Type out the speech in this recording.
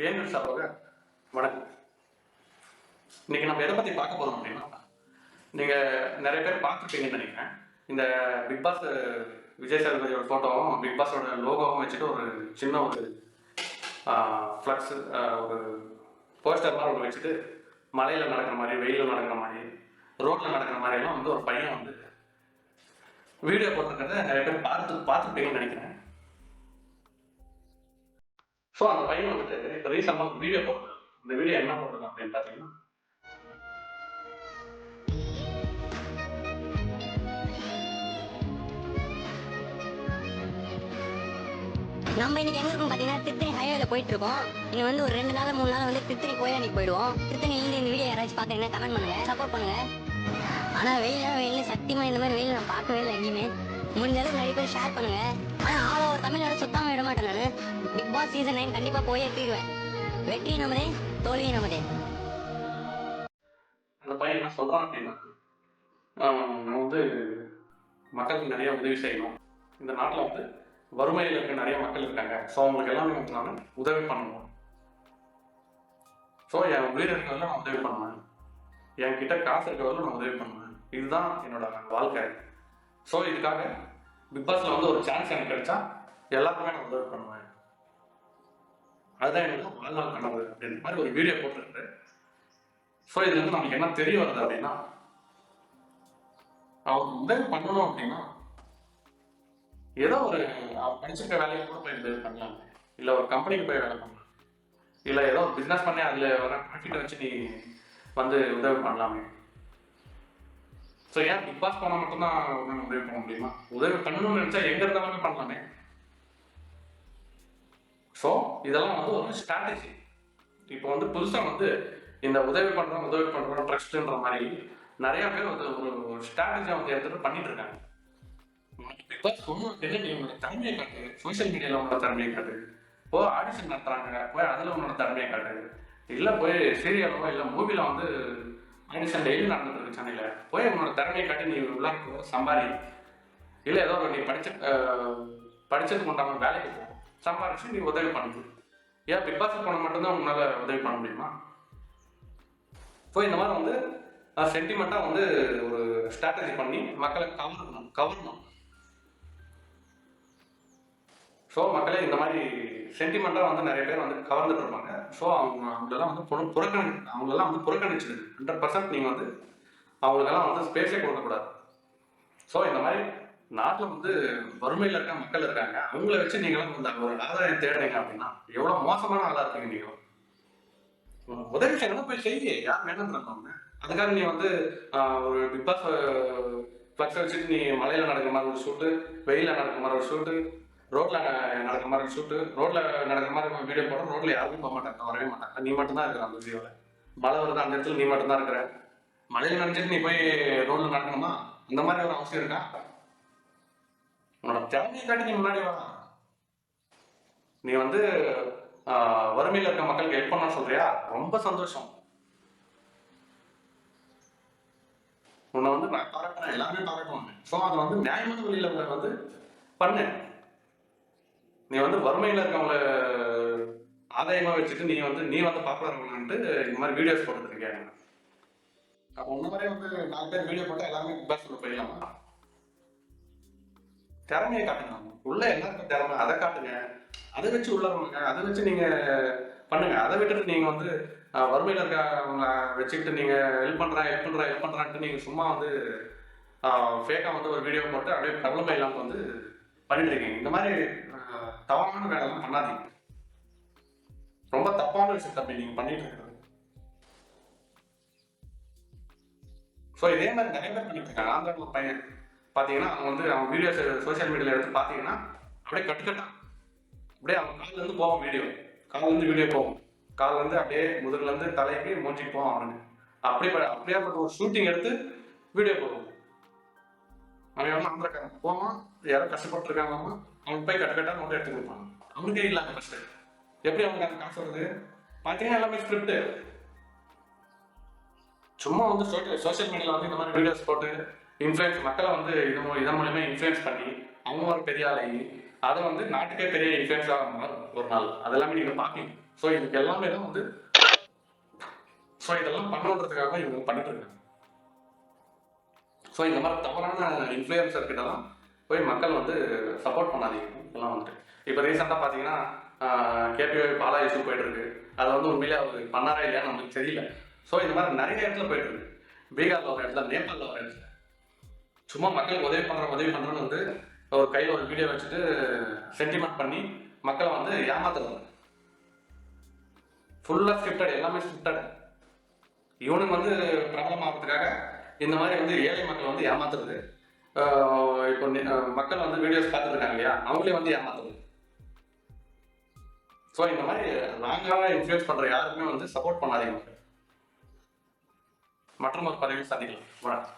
வேந்தர் சார்பாக வணக்கம். இன்னைக்கு நம்ம எதை பற்றி பார்க்க போகிறோம் அப்படின்னா நீங்கள் நிறைய பேர் பார்த்துருப்பீங்கன்னு நினைக்கிறேன். இந்த பிக் பாஸ் விஜய் சேதுபதியோட ஃபோட்டோவும் பிக் பாஸோட லோகோவும் வச்சுட்டு ஒரு சின்ன ஒரு ஃப்ளக்ஸ் ஒரு போஸ்டர் மாதிரி ஒன்று வச்சுட்டு மலையில் நடக்கிற மாதிரி வெயிலில் நடக்கிற மாதிரி ரோட்டில் நடக்கிற மாதிரியெல்லாம் வந்து ஒரு பையன் வந்து வீடியோ போட்டிருக்கிறத நிறைய பேர் பார்த்து பார்த்துருப்பீங்கன்னு நினைக்கிறேன். ஸோ அந்த பையன் வந்துட்டு ரீசெண்டாக வீடியோ போடுறான் அந்த வீடியோ என்ன போட்டிருக்கான் அப்படின்னு பார்த்தீங்கன்னா நம்ம இன்னைக்கு எங்க இருக்கோம் பாத்தீங்கன்னா திருத்தணி ஹைவேல போயிட்டு இருக்கோம் இங்க வந்து ஒரு ரெண்டு நாள் மூணு நாள் வந்து திருத்தணி கோயிலானிக்கு போயிடுவோம். திருத்தணி இந்த வீடியோ யாராச்சும் பாத்தீங்கன்னா கமெண்ட் பண்ணுங்க. சப்போர்ட் பண்ணுங்க. ஆனா வெயில் வெயில் சத்தியமா இந்த மாதிரி வெயில் நான் பார்க்கவே இல்லை எங்கேயுமே. முடிஞ்சளவு நிறைய பேர் ஷேர் பண்ணுங்க. ஆனா ஆல் ஓவர் தமிழ்நாடு சுத்தாம விட மாட்டேன் நான் பிக் பாஸ் சீசன் நைன் கண்டிப்பா போயே தீருவேன். வெற்றி நமதே தோல்வி நமதே அந்த பையன் என்ன சொல்றான் அப்படின்னா வந்து மக்களுக்கு நிறைய உதவி செய்யணும். இந்த நாட்டில் வந்து வறுமையில் இருக்க நிறைய மக்கள் இருக்காங்க. ஸோ அவங்களுக்கு எல்லாமே நான் உதவி பண்ணணும். ஸோ என் உயிர் இருக்கிறதுல நான் உதவி பண்ணுவேன். என்கிட்ட காசு இருக்கிறதுல நான் உதவி பண்ணுவேன். இதுதான் என்னோட வாழ்க்கை. ஸோ இதுக்காக பிக் பாஸில் வந்து ஒரு சான்ஸ் எனக்கு கிடைச்சா எல்லாருக்குமே நான் உதவி பண்ணுவேன். அதுதான் எனக்கு வாழ்நாள் கனவு அப்படின்ற மாதிரி ஒரு வீடியோ போட்டிருக்கு ஸோ இது வந்து நமக்கு என்ன தெரிய வருது அப்படின்னா அவர் உதவி பண்ணணும் அப்படின்னா ஏதோ ஒரு அவர் படிச்சிருக்க வேலையை கூட போய் உதவி பண்ணலாம். இல்லை ஒரு கம்பெனிக்கு போய் வேலை பண்ணலாம். இல்லை ஏதோ ஒரு பிஸ்னஸ் பண்ணி அதில் வர ப்ராஃபிட்டை வச்சு நீ வந்து உதவி பண்ணலாமே. ஸோ ஏன் பிக் பாஸ் போனால் மட்டும்தான் உன்னால உதவி பண்ண முடியுமா? உதவி பண்ணணும்னு நினச்சா எங்கே இருந்தாலுமே பண்ணலாமே. ஸோ இதெல்லாம் வந்து ஒரு ஸ்ட்ராட்டஜி இப்போ வந்து புதுசாக வந்து இந்த உதவி பண்ணுறோம் உதவி பண்ணுறோம் ட்ரஸ்ட்ன்ற மாதிரி நிறைய பேர் வந்து ஒரு ஸ்ட்ராட்டஜியை வந்து எடுத்துட்டு பண்ணிட்டு இருக்காங்க. பிக் பாஸ் ஒன்றும் தெரியல நீ உங்களோட திறமையை காட்டு. சோஷியல் மீடியாவில் உங்களோட திறமையை காட்டு. போ ஆடிஷன் நடத்துறாங்க போய் அதில் உன்னோட திறமையை காட்டு. இல்லை போய் சீரியலோ இல்லை மூவியில் வந்து ஆடிஷன் டெய்லி நடந்துட்டு சென்னையில் போய் உன்னோட திறமையை காட்டி நீ உள்ள சம்பாதி இல்லை ஏதோ நீ படிச்ச அஹ், படிச்சதுக்கு உண்டான வேலைக்கு போ. சம்பாரிச்சு நீ உதவி பண்ணுது ஏன் பிக் பாஸ் போன மட்டும்தான் உன்னால் உதவி பண்ண முடியுமா? ஸோ இந்த மாதிரி வந்து சென்டிமெண்ட்டாக வந்து ஒரு ஸ்ட்ராட்டஜி பண்ணி மக்களை கவரணும் கவரணும் ஸோ மக்களே இந்த மாதிரி சென்டிமெண்ட்டாக வந்து நிறைய பேர் வந்து கவர்ந்துட்டு இருப்பாங்க. ஸோ அவங்க அவங்களெல்லாம் வந்து புற புறக்கணி அவங்களெல்லாம் வந்து புறக்கணிச்சிடுது. ஹண்ட்ரட் பர்சன்ட் நீங்கள் வந்து அவங்களுக்கெல்லாம் வந்து ஸ்பேஸே கொடுக்கக்கூடாது ஸோ இந்த மாதிரி நாட்டில் வந்து வறுமையில் இருக்க மக்கள் இருக்காங்க. அவங்கள வச்சு நீங்களும் வந்து ஒரு ஆதாயம் தேடுறீங்க அப்படின்னா எவ்வளோ மோசமான ஆளாக இருக்கீங்க நீங்கள் உதவி செய்யணும் போய் செய்ய. யார் வேணும் இருக்காங்க அதுக்காக நீ வந்து ஒரு பிக் பாஸ் ஃப்ளக்ஸ் வச்சுட்டு நீ மலையில் நடக்கிற மாதிரி ஒரு ஷூட்டு வெயிலில் நடக்கிற மாதிரி ஒரு ஷூட்டு ரோட்ல ந- நடக்கிற மாதிரி ஷூட்டு ரோட்ல நடக்கிற மாதிரி வீடியோ போடுற ரோட்ல யாருமே போக மாட்டாங்க வரவே மாட்டாங்க. நீ மட்டும் தான் இருக்கிற அந்த வீடியோவில் மழை வருது அந்த இடத்துல நீ மட்டும் தான் இருக்கிற. மழையில் நினைச்சிட்டு நீ போய் ரோட்ல நடக்கணுமா? அந்த மாதிரி ஒரு அவசியம் இருக்கா? உன்னோட திறமையை காட்டி நீ முன்னாடி வா. நீ வந்து வறுமையில் இருக்க மக்களுக்கு ஹெல்ப் பண்ண சொல்றியா? ரொம்ப சந்தோஷம். உன்னை வந்து நான் பாராட்டுறேன். எல்லாருமே பாராட்டுவாங்க. ஸோ அதை வந்து நியாயமான வழியில் வந்து பண்ணு. நீ வந்து வறுமையில இருக்கவங்கள ஆதாயமா வச்சுட்டு நீ வந்து நீ வந்து பாப்புலர் இந்த மாதிரி வீடியோஸ் போட்டுட்டு இருக்கியாங்க அப்போ மாதிரி வந்து நாலு பேர் வீடியோ போட்டா எல்லாமே பிக் பாஸ்ல போயிடலாமா? திறமையை காட்டுங்க. உள்ள எல்லாருக்கும் திறமை. அதை காட்டுங்க. அதை வச்சு உள்ள வாங்க அதை வச்சு நீங்க பண்ணுங்க. அதை விட்டுட்டு நீங்க வந்து வறுமையில இருக்கவங்க வச்சுக்கிட்டு நீங்க ஹெல்ப் பண்றேன் ஹெல்ப் பண்றேன் ஹெல்ப் பண்றான்ட்டு நீங்க சும்மா வந்து ஃபேக்கா வந்து ஒரு வீடியோ போட்டு அப்படியே பிரபலமா இல்லாம வந்து பண்ணிட்டு இருக்கீங்க. இந்த மாதிரி தவறான வேலைலாம் பண்ணாதீங்க. ரொம்ப தப்பான விஷயத்தை அப்படி நீங்க பண்ணிட்டு இருக்கிறது. ஸோ இதே மாதிரி நிறைய பேர் பண்ணிட்டு இருக்காங்க. ஆந்திராவில் ஒரு பையன். பார்த்தீங்கன்னா அவன் வந்து அவன் வீடியோஸ் சோஷியல் மீடியாவில் எடுத்து பார்த்தீங்கன்னா அப்படியே கட்டுக்கட்டான் அப்படியே அவன் கால்ல இருந்து போவான் வீடியோ கால்ல இருந்து வீடியோ போகும். கால்ல இருந்து அப்படியே முதுகுல இருந்து தலைக்கு மூஞ்சிக்கு போவான் அவனுக்கு. அப்படியே அப்படியேப்பட்ட ஒரு ஷூட்டிங் எடுத்து வீடியோ போவோம் அவன் எவ்வளோ ஆந்திரக்காரன் போவான். யாரோ கஷ்டப்பட்டு அவனுக்கு போய் கட்ட கட்டா நோட்டை எடுத்து கொடுப்பாங்க. அவனுக்கே இல்லாம ஃபர்ஸ்ட் எப்படி அவனுக்கு அந்த காசு வருது பார்த்தீங்கன்னா எல்லாமே ஸ்கிரிப்ட் சும்மா வந்து சோஷியல் மீடியாவில் வந்து இந்த மாதிரி வீடியோஸ் போட்டு இன்ஃப்ளூயன்ஸ் மக்களை வந்து இது இதன் மூலியமா இன்ஃப்ளூயன்ஸ் பண்ணி அவங்க ஒரு பெரிய ஆளாகி அதை வந்து நாட்டுக்கே பெரிய இன்ஃப்ளூயன்ஸாக மாறும் ஒரு நாள். அதெல்லாமே நீங்கள் பார்ப்பீங்க ஸோ இதுக்கு எல்லாமே தான் வந்து ஸோ இதெல்லாம் பண்ணணுன்றதுக்காக இவங்க பண்ணிட்டு இருக்காங்க. ஸோ இந்த மாதிரி தவறான இன்ஃப்ளூயன்சர் கிட்ட தான் போய் மக்கள் வந்து சப்போர்ட் பண்ணாதீங்க. இதெல்லாம் வந்துட்டு. இப்போ ரீசெண்டாக பார்த்தீங்கன்னா கேபிஓ பாலா இஷ்யூ போயிட்டுருக்கு. அதை வந்து உண்மையிலே அவர் பண்ணாரா இல்லையா நமக்கு தெரியல. ஸோ இந்த மாதிரி நிறைய இடத்துல போயிட்டு இருக்கு பீகார்ல ஒரு இடத்துல நேபாளில் ஒரு இடத்துல. சும்மா மக்களுக்கு உதவி பண்ணுற உதவி பண்ணுறோன்னு வந்து ஒரு கையில் ஒரு வீடியோ வச்சுட்டு சென்டிமெண்ட் பண்ணி மக்களை வந்து ஏமாத்துறாங்க ஃபுல்லாக ஸ்கிரிப்டட் எல்லாமே ஸ்கிரிப்டட் இவனுக்கு வந்து பிரபலம் ஆகிறதுக்காக இந்த மாதிரி வந்து ஏழை மக்கள் வந்து ஏமாத்துறது. இப்போ மக்கள் வந்து வீடியோஸ் பார்த்துருக்காங்க இல்லையா அவங்களே வந்து ஏமாத்துறது. ஸோ இந்த மாதிரி ராங்காக இன்ஃப்ளூயன்ஸ் பண்ணுற யாருக்குமே வந்து சப்போர்ட் பண்ணாதீங்க மற்றும் ஒரு பதிவில் சந்திக்கலாம். வணக்கம்.